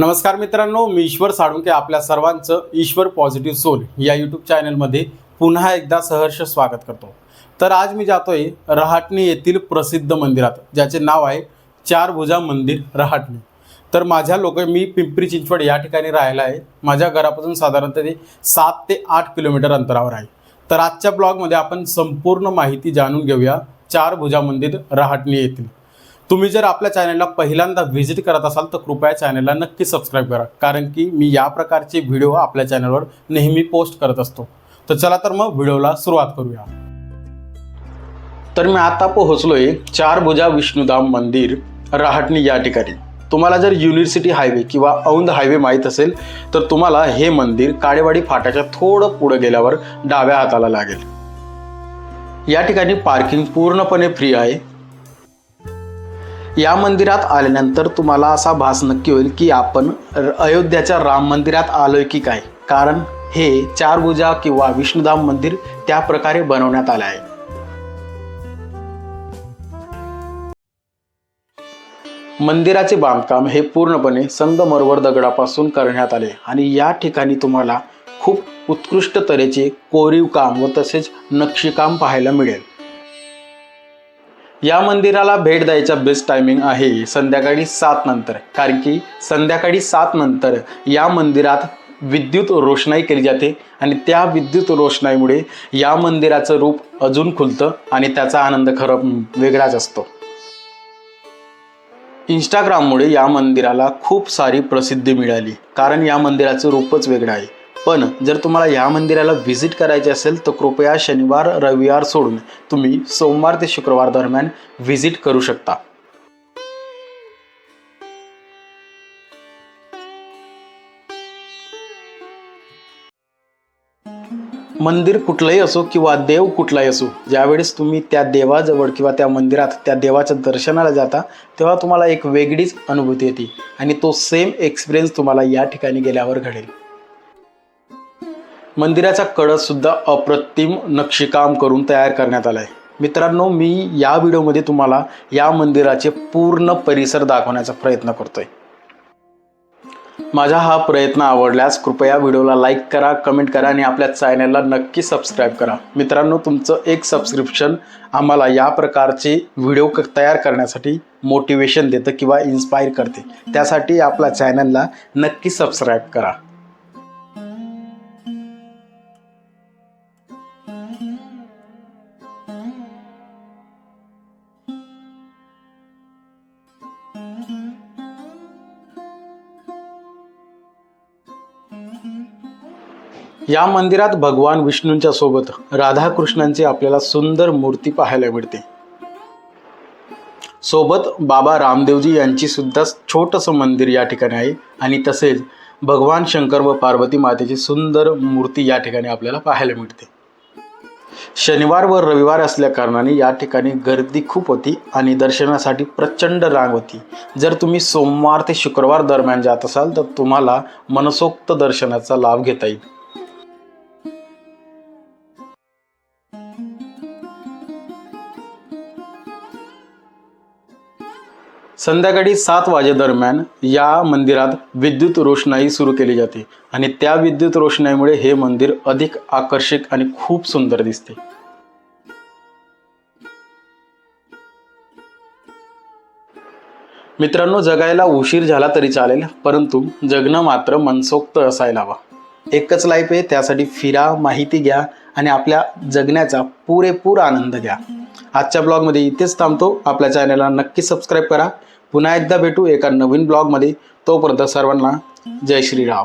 नमस्कार मित्रांनो मी ईश्वर साळुंके आपल्या सर्वांचं ईश्वर पॉझिटिव्ह सोल या यूट्यूब चॅनलमध्ये पुन्हा एकदा सहर्ष स्वागत करतो. तर आज मी जातोय रहाटणी येथील प्रसिद्ध मंदिरात ज्याचे नाव आहे चार भुजा मंदिर रहाटणी. तर माझ्या लोक मी पिंपरी चिंचवड या ठिकाणी राहायला आहे. माझ्या घरापासून साधारणतः ते सात ते आठ किलोमीटर अंतरावर आहे. तर आजच्या ब्लॉगमध्ये आपण संपूर्ण माहिती जाणून घेऊया चार भुजा मंदिर रहाटणी येथील. तुम्ही जर आपल्या चॅनलला पहिल्यांदा व्हिजिट करत असाल तर कृपया चॅनलला नक्की सबस्क्राईब करा. कारण की मी या प्रकारचे व्हिडिओ आपल्या चॅनलवर नेहमी पोस्ट करत असतो. तर चला तर मग व्हिडिओला सुरुवात करूया. तर मी आता पोहोचलोय चार भुजा विष्णुधाम मंदिर रहाटणी या ठिकाणी. तुम्हाला जर युनिव्हर्सिटी हायवे किंवा औंध हायवे माहीत असेल तर तुम्हाला हे मंदिर काळेवाडी फाट्याच्या थोडं पुढं गेल्यावर डाव्या हाताला लागेल. या ठिकाणी पार्किंग पूर्णपणे फ्री आहे. या मंदिरात आल्यानंतर तुम्हाला असा भास नक्की होईल की आपण अयोध्याच्या राम मंदिरात आलोय की काय? कारण हे चार भुजा किंवा विष्णुधाम मंदिर त्या प्रकारे बनवण्यात आले आहे. मंदिराचे बांधकाम हे पूर्णपणे संगमरवर दगडापासून करण्यात आले आणि या ठिकाणी तुम्हाला खूप उत्कृष्ट तऱ्हेचे कोरीव काम व तसेच नक्षीकाम पाहायला मिळेल. या मंदिराला भेट द्यायचा बेस्ट टायमिंग आहे संध्याकाळी सात नंतर. कारण की संध्याकाळी सात नंतर या मंदिरात विद्युत रोषणाई केली जाते आणि त्या विद्युत रोषणाईमुळे या मंदिराचं रूप अजून खुलतं आणि त्याचा आनंद खरं वेगळाच असतो. इंस्टाग्राममुळे या मंदिराला खूप सारी प्रसिद्धी मिळाली. कारण या मंदिराचं रूपच वेगळं आहे. पण जर तुम्हाला या मंदिराला व्हिजिट करायचे असेल तर कृपया शनिवार रविवार सोडून तुम्ही सोमवार ते शुक्रवार दरम्यान व्हिजिट करू शकता. मंदिर कुठलंही असो किंवा देव कुठलाही असो ज्यावेळेस तुम्ही त्या देवाजवळ किंवा त्या मंदिरात त्या देवाच्या दर्शनाला जाता तेव्हा तुम्हाला एक वेगळीच अनुभूती येते आणि तो सेम एक्सपिरियन्स तुम्हाला या ठिकाणी गेल्यावर घडेल. मंदिराचा कळस सुद्धा अप्रतिम नक्षीकाम करून तयार करण्यात आला आहे मित्रांनो मी या व्हिडिओमध्ये तुम्हाला या मंदिराचे पूर्ण परिसर दाखवण्याचा प्रयत्न करतोय. माझा हा प्रयत्न आवडल्यास कृपया व्हिडिओला लाईक करा कमेंट करा आणि आपल्या चॅनलला नक्की सबस्क्राईब करा. मित्रांनो तुमचं एक सबस्क्रिप्शन आम्हाला या प्रकारचे व्हिडिओ क तयार करण्यासाठी मोटिवेशन देतं किंवा इन्स्पायर करते. त्यासाठी आपल्या चॅनलला नक्की सबस्क्राईब करा. या मंदिरात भगवान विष्णूंच्या सोबत राधाकृष्णांची आपल्याला सुंदर मूर्ती पाहायला मिळते. सोबत बाबा रामदेवजी यांची सुद्धा छोटंसं मंदिर या ठिकाणी आहे आणि तसेच भगवान शंकर व पार्वती मातेची सुंदर मूर्ती या ठिकाणी आपल्याला पाहायला मिळते. शनिवार व रविवार असल्या कारणाने या ठिकाणी गर्दी खूप होती आणि दर्शनासाठी प्रचंड रांग होती. जर तुम्ही सोमवार ते शुक्रवार दरम्यान जात असाल तर तुम्हाला मनसोक्त दर्शनाचा लाभ घेता येईल. संध्याकाळी सात वाजेदरम्यान या मंदिरात विद्युत रोषणाई सुरू केली जाते आणि त्या विद्युत रोषणाईमुळे हे मंदिर अधिक आकर्षक आणि खूप सुंदर दिसते. मित्रांनो जगायला उशीर झाला तरी चालेल परंतु जगणं मात्र मनसोक्त असायला हवा. एकच लाईफ आहे त्यासाठी फिरा माहिती घ्या आणि आपल्या जगण्याचा पुरेपूर आनंद घ्या. आजच्या ब्लॉगमध्ये इथेच थांबतो. आपल्या चॅनलला नक्की सबस्क्राईब करा. पुन्हा एकदा भेटू एका नवीन ब्लॉगमध्ये. तोपर्यंत सर्वांना जय श्रीराम.